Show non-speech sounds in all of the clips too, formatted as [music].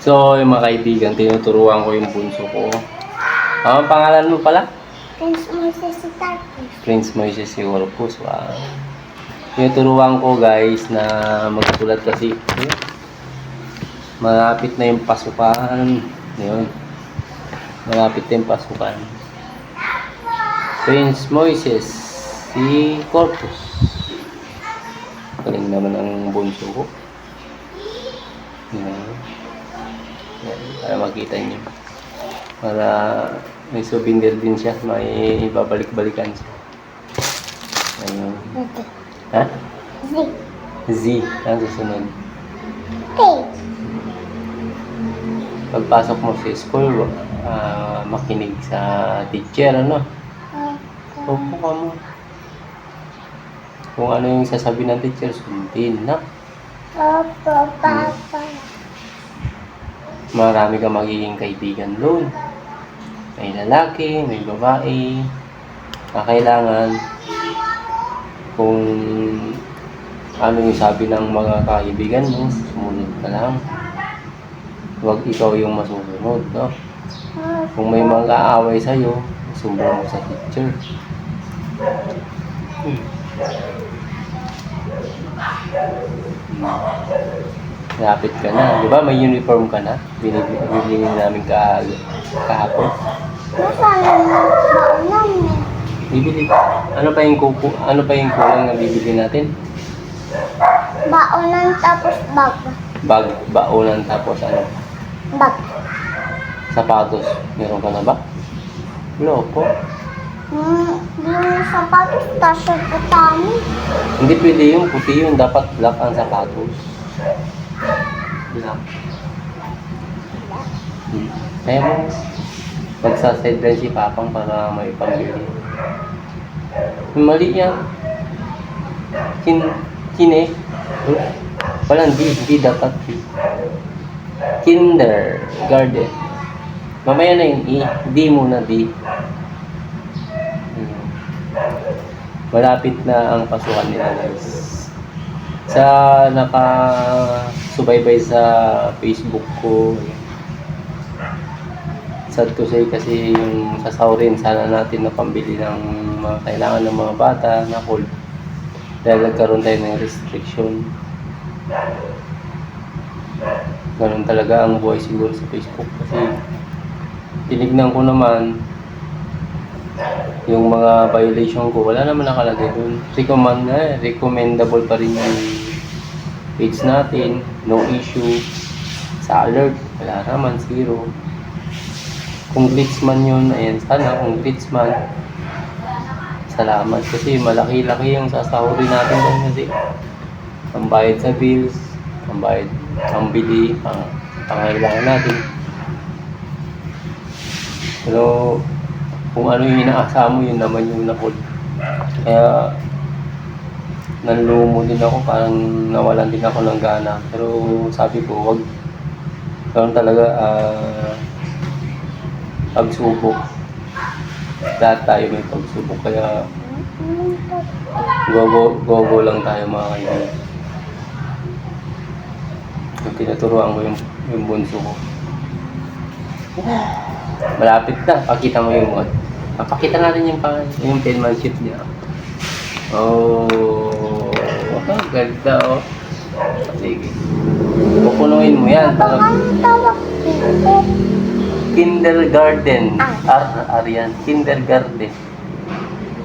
So, yung mga kaibigan, tinuturuan ko yung bunso ko. Ano ang pangalan mo pala? Prince Moises si Tarkus. Prince Moises Sigurpus. Wow. Tinuturuan ko guys na magsulat kasi. Malapit na yung pasukan. Yun. Malapit na yung pasukan. Prince Moises si Corpus. Galing naman ang bunso ko. Yan. Para makita niyo. Para may souvenir din siya. May ibabalik-balikan siya. Ayun. Ha? Z. Z. Ang susunod. K. Pagpasok mo sa school, ah, makinig sa teacher, ano? Opo ka mo. Kung ano yung sasabi ng teacher, sundin na. Opo, Papa. Marami ka magiging kaibigan doon. May lalaki, may babae. Na kailangan kung ano yung sabi ng mga kaibigan mo, sumunod ka lang. Huwag ikaw yung masusunod, no? Kung may mga aaway sa'yo, sumbong mo sa teacher. Hmm. Lapit ka na. Di ba may uniform ka na? Binibili, namin ka, kahapon. Nasaan? Bibili. Ano pa yung kuku, ano pa yung kulang na bibili natin? Baunan tapos bag. Bag, baonan, tapos ano, Bag. sapatos. Meron ka na ba? Wala po. Hmm, yung sapatos, tasyo po kami. Hindi pwede yung puti yun. Dapat black ang sapatos. Kaya mo, magsa-sideline si Papang para may pambili. Mali yan. Kin, kine. Walang di, di dapat di. Kindergarten. Mamaya na yung i, di muna di. Hmm. Malapit na ang pasukan nila guys. Sa nakasubaybay sa Facebook ko, sad to say kasi yung sasawrin sana natin na pambili ng mga kailangan ng mga bata na cold. Dahil nagkaroon tayo ng restriction. Ganun talaga ang buhay siguro sa Facebook kasi tinignan ko naman yung mga violation ko, wala naman nakalagay dun. Recommend na, recommendable pa rin yung page natin, no issue. Sa alert, wala naman, zero. Kung glitch man yun, ayan, sana kung glitch man, salamat kasi malaki-laki yung sasahurin natin doon kasi pambayad sa bills, pambayad, pambili, pang, pangailangan natin. Pero kung ano yung inaasa mo, yun naman yung nakul. Kaya nanlumo din ako, parang nawalan din ako ng gana. Pero sabi ko, wag. Karoon talaga ah, pagsubok. Lahat tayo may pagsubok. Kaya go, go, go, go lang tayo mga kaibigan. Yung tinuturuan ko yung, yung bunso ko. [sighs] Malapit na. Pakita mo yung mod. Papakita natin yung, pang, yung penmanship niya. Oh, ang ganda oh. Sige. Pupunuin mo yan. Parang Ang tawag kindergarten. Ar Arian. Kindergarten.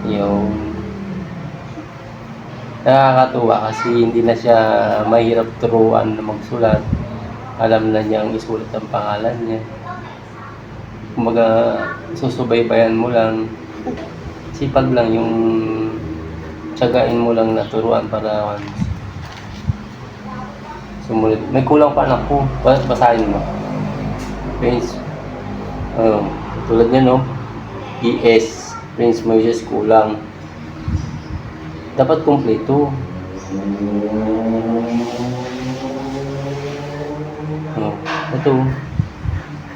Yung nakakatuwa kasi hindi na siya mahirap turuan na magsulat. Alam na niyang isulat ang pangalan niya. Kumbaga, susubaybayan mo lang. Sipag lang yung tsagain mo lang na turuan para once. Sumunod. May kulang pa anak ko. Bas- Basahin mo. Prince. Um, tulad niya, no? ES. Prince Moises kulang. Dapat kumpleto. Oh, ito.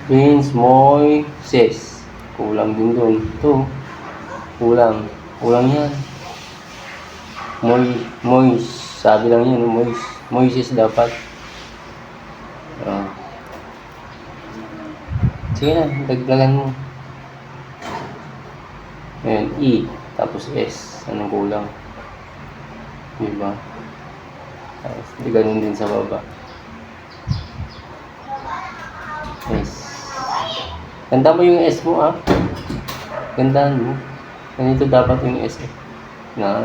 Prince Moises. Kulang din doon. Ito. Kulang. Kulang yan. Moy, Mois. Sabi lang yan, Mois. Moises dapat. Ah. Sige na, dagdagan mo. Ayan, E. Tapos S. Anong kulang? Diba? Tapos, di ganun din sa baba. S. Ganda mo yung S mo ah. Gandaan mo. Ganito dapat yung S. Na,